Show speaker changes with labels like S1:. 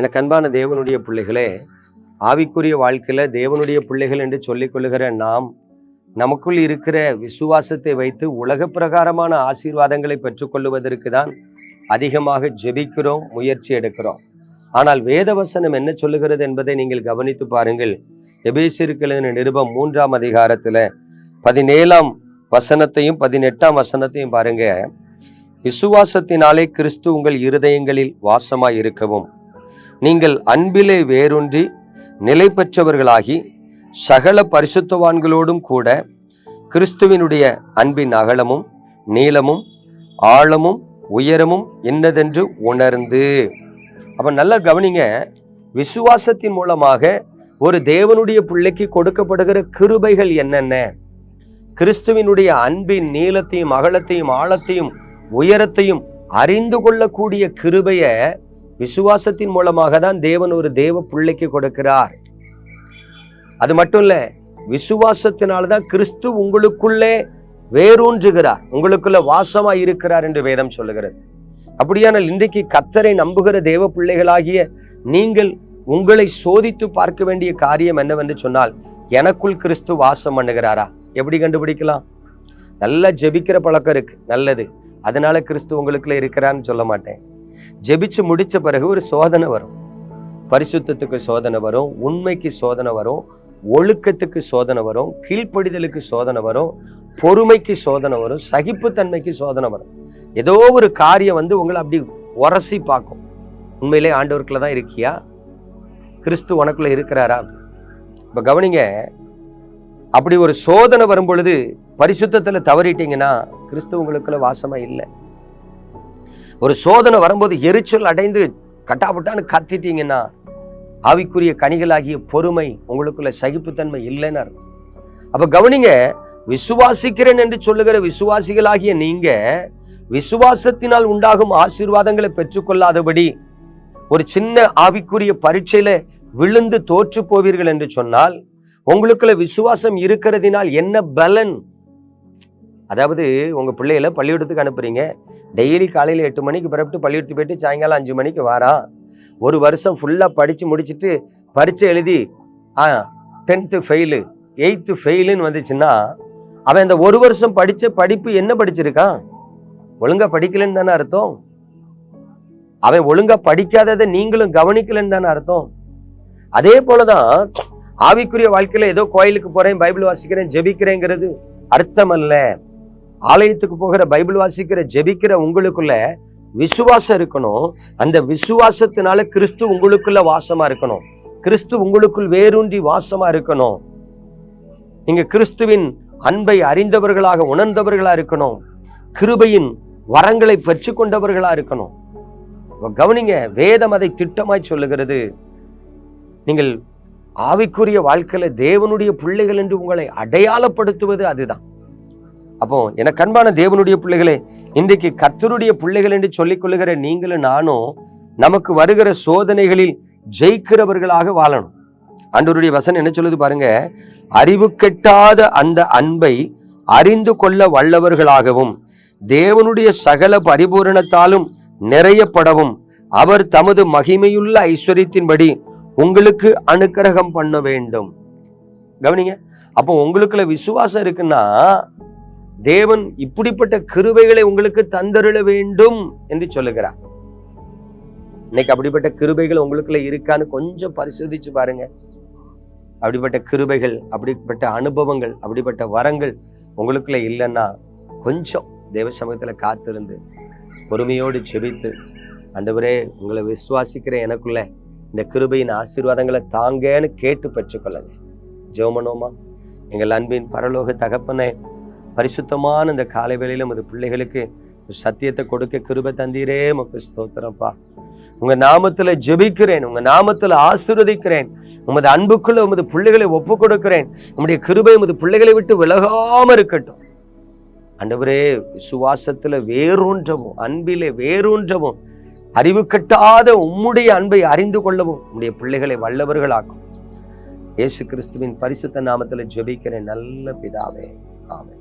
S1: எனக்கு அன்பான தேவனுடைய பிள்ளைகளே ஆவிக்குரிய வாழ்க்கையில் தேவனுடைய பிள்ளைகள் என்று சொல்லிக்கொள்ளுகிற நாம் நமக்குள் இருக்கிற விசுவாசத்தை வைத்து உலக பிரகாரமான ஆசீர்வாதங்களை பெற்றுக்கொள்வதற்கு தான் அதிகமாக ஜெபிக்கிறோம் முயற்சி எடுக்கிறோம். ஆனால் வேதவசனம் என்ன சொல்லுகிறது என்பதை நீங்கள் கவனித்து பாருங்கள். எபேசிருக்கிற நிருபம் மூன்றாம் அதிகாரத்தில் பதினேழாம் வசனத்தையும் பதினெட்டாம் வசனத்தையும் பாருங்க. விசுவாசத்தினாலே கிறிஸ்து உங்கள் இருதயங்களில் வாசமாய் இருக்கவும். நீங்கள் அன்பிலே வேரூன்றி நிலை பெற்றவர்களாகி சகல பரிசுத்தவான்களோடும் கூட கிறிஸ்துவினுடைய அன்பின் அகலமும் நீளமும் ஆழமும் உயரமும் என்னதென்று உணர்ந்து. அப்போ நல்லா கவனிங்க விசுவாசத்தின் மூலமாக ஒரு தேவனுடைய பிள்ளைக்கு கொடுக்கப்படுகிற கிருபைகள் என்னென்ன? கிறிஸ்துவினுடைய அன்பின் நீளத்தையும் அகலத்தையும் ஆழத்தையும் உயரத்தையும் அறிந்து கொள்ளக்கூடிய கிருபையை விசுவாசத்தின் மூலமாக தான் தேவன் ஒரு தேவ பிள்ளைக்கு கொடுக்கிறார். அது மட்டும் இல்ல விசுவாசத்தினால்தான் கிறிஸ்து உங்களுக்குள்ளே வேரூன்றுகிறார் உங்களுக்குள்ள வாசமா இருக்கிறார் என்று வேதம் சொல்லுகிறது. அப்படியானால் இன்றைக்கு கத்தரை நம்புகிற தேவ பிள்ளைகளாகிய நீங்கள் உங்களை சோதித்து பார்க்க வேண்டிய காரியம் என்னவென்று சொன்னால் எனக்குள் கிறிஸ்து வாசம் பண்ணுகிறாரா? எப்படி கண்டுபிடிக்கலாம்? நல்லா ஜெபிக்கிற பழக்கம் இருக்கு நல்லது. அதனால கிறிஸ்து உங்களுக்குள்ள இருக்கிறான்னு சொல்ல மாட்டேன். ஜெபிச்சு முடிச்ச பிறகு ஒரு சோதனை வரும். பரிசுத்தத்துக்கு சோதனை வரும் உண்மைக்கு சோதனை வரும் ஒழுக்கத்துக்கு சோதனை வரும் கீழ்ப்படிதலுக்கு சோதனை வரும் பொறுமைக்கு சோதனை வரும் சகிப்புத்தன்மைக்கு சோதனை வரும். ஏதோ ஒரு காரியம் வந்து உங்களை அப்படி உரசி பார்க்கும். உண்மையிலே ஆண்டவருக்குள்ள தான் இருக்கியா? கிறிஸ்து உனக்குள்ள இருக்கிறாரா? இப்போ கவனிங்க அப்படி ஒரு சோதனை வரும் பொழுது பரிசுத்தத்துல தவறிட்டீங்கன்னா கிறிஸ்து உங்களுக்குள்ள வாசமா இல்லை. ஒரு சோதனை வரும்போது எரிச்சல் அடைந்து கட்டாபட்டான்னு கத்திட்டீங்கன்னா ஆவிக்குரிய கனிகளாகிய பொறுமை உங்களுக்குள்ள சகிப்புத்தன்மை இல்லைன்னு இருக்கும். அப்போ கவனிங்க விசுவாசிக்கிறேன் என்று சொல்லுகிற விசுவாசிகளாகிய நீங்க விசுவாசத்தினால் உண்டாகும் ஆசீர்வாதங்களை பெற்றுக்கொள்ளாதபடி ஒரு சின்ன ஆவிக்குரிய பரீட்சையில விழுந்து தோற்று போவீர்கள் என்று சொன்னால் உங்களுக்குள்ள விசுவாசம் இருக்கிறதினால் என்ன பலன் அதாவது உங்கள் பிள்ளைகளை பள்ளிக்கூடத்துக்கு அனுப்புறீங்க. டெய்லி காலையில் எட்டு மணிக்கு பிறப்பிட்டு பள்ளிக்கூடத்துக்கு போயிட்டு சாயங்காலம் அஞ்சு மணிக்கு வாரான் ஒரு வருஷம் ஃபுல்லாக படித்து முடிச்சுட்டு பரீட்சை எழுதி ஆ டென்த்து ஃபெயிலு எயித்து ஃபெயிலுன்னு வந்துச்சுன்னா அவன் அந்த ஒரு வருஷம் படித்த படிப்பு என்ன படிச்சிருக்கான் ஒழுங்காக படிக்கலன்னு தானே அர்த்தம். அவன் ஒழுங்காக படிக்காததை நீங்களும் கவனிக்கலன்னு தானே அர்த்தம். அதே போலதான் ஆவிக்குரிய வாழ்க்கையில் ஏதோ கோயிலுக்கு போகிறேன் பைபிள் வாசிக்கிறேன் ஜெபிக்கிறேங்கிறது அர்த்தம் அல்ல ஆலயத்துக்கு போகிற பைபிள் வாசிக்கிற ஜெபிக்கிற உங்களுக்குள்ள விசுவாசம் இருக்கணும். அந்த விசுவாசத்தினால கிறிஸ்து உங்களுக்குள்ள வாசமா இருக்கணும். கிறிஸ்து உங்களுக்குள் வேரூன்றி வாசமா இருக்கணும். நீங்க கிறிஸ்துவின் அன்பை அறிந்தவர்களாக உணர்ந்தவர்களா இருக்கணும். கிருபையின் வரங்களை பெற்று கொண்டவர்களா இருக்கணும் கவனிங்க வேதம் அதை திட்டமாய் சொல்லுகிறது. நீங்கள் ஆவிக்குரிய வாழ்க்கையில தேவனுடைய பிள்ளைகள் என்று உங்களை அடையாளப்படுத்துவது அதுதான். அப்போ எனக்கு அன்பான தேவனுடைய பிள்ளைகளே இன்றைக்கு கர்த்தருடைய பிள்ளைகள் என்று சொல்லிக் கொள்ளுகிற நீங்களும் நானும் நமக்கு வருகிற சோதனைகளில் ஜெயிக்கிறவர்களாக வாழணும். அன்றருடைய வசனம் என்ன சொல்லுது பாருங்க? அறிவு கெட்டாத அந்த அன்பை அறிந்து கொள்ள வல்லவர்களாகவும் தேவனுடைய சகல பரிபூரணத்தாலும் நிறையப்படவும் அவர் தமது மகிமையுள்ள ஐஸ்வர்யத்தின்படி உங்களுக்கு அனுக்கிரகம் பண்ண வேண்டும். கவனிங்க அப்போ உங்களுக்குள்ள விசுவாசம் இருக்குன்னா தேவன் இப்படிப்பட்ட கிருபைகளை உங்களுக்கு தந்தருள வேண்டும் என்று சொல்லுகிறார். இன்னைக்கு அப்படிப்பட்ட கிருபைகள் உங்களுக்குள்ள இருக்கான்னு கொஞ்சம் பரிசோதிச்சு பாருங்க. அப்படிப்பட்ட கிருபைகள் அப்படிப்பட்ட அனுபவங்கள் அப்படிப்பட்ட வரங்கள் உங்களுக்குள்ள இல்லைன்னா கொஞ்சம் தேவ சமயத்துல காத்திருந்து பொறுமையோடு செபித்து அண்டவரே உங்களை விசுவாசிக்கிற எனக்குள்ள இந்த கிருபையின் ஆசீர்வாதங்களை தாங்கன்னு கேட்டு பெற்றுக்கொள்ளுங்க. ஜோமனோமா எங்கள் அன்பின் பரலோக தகப்பனை பரிசுத்தமான இந்த காலை வேளையில உமது பிள்ளைகளுக்கு சத்தியத்தை கொடுக்க கிருபை தந்தீரே மக்கு ஸ்தோத்திரப்பா உங்க நாமத்துல ஜெபிக்கிறேன் உங்க நாமத்துல ஆசிர்வதிக்கிறேன். உமது அன்புக்குள்ள உமது பிள்ளைகளை ஒப்பு கொடுக்கிறேன் உங்களுடைய கிருபை உமது பிள்ளைகளை விட்டு விலகாம இருக்கட்டும். அண்டவரே விசுவாசத்துல வேரூன்றவும் அன்பிலே வேரூன்றவும் அறிவு கட்டாத உம்முடைய அன்பை அறிந்து கொள்ளவும் உம்முடைய பிள்ளைகளை வல்லவர்களாக்கும். இயேசு கிறிஸ்துவின் பரிசுத்த நாமத்துல ஜெபிக்கிறேன் நல்ல பிதாவே. ஆமே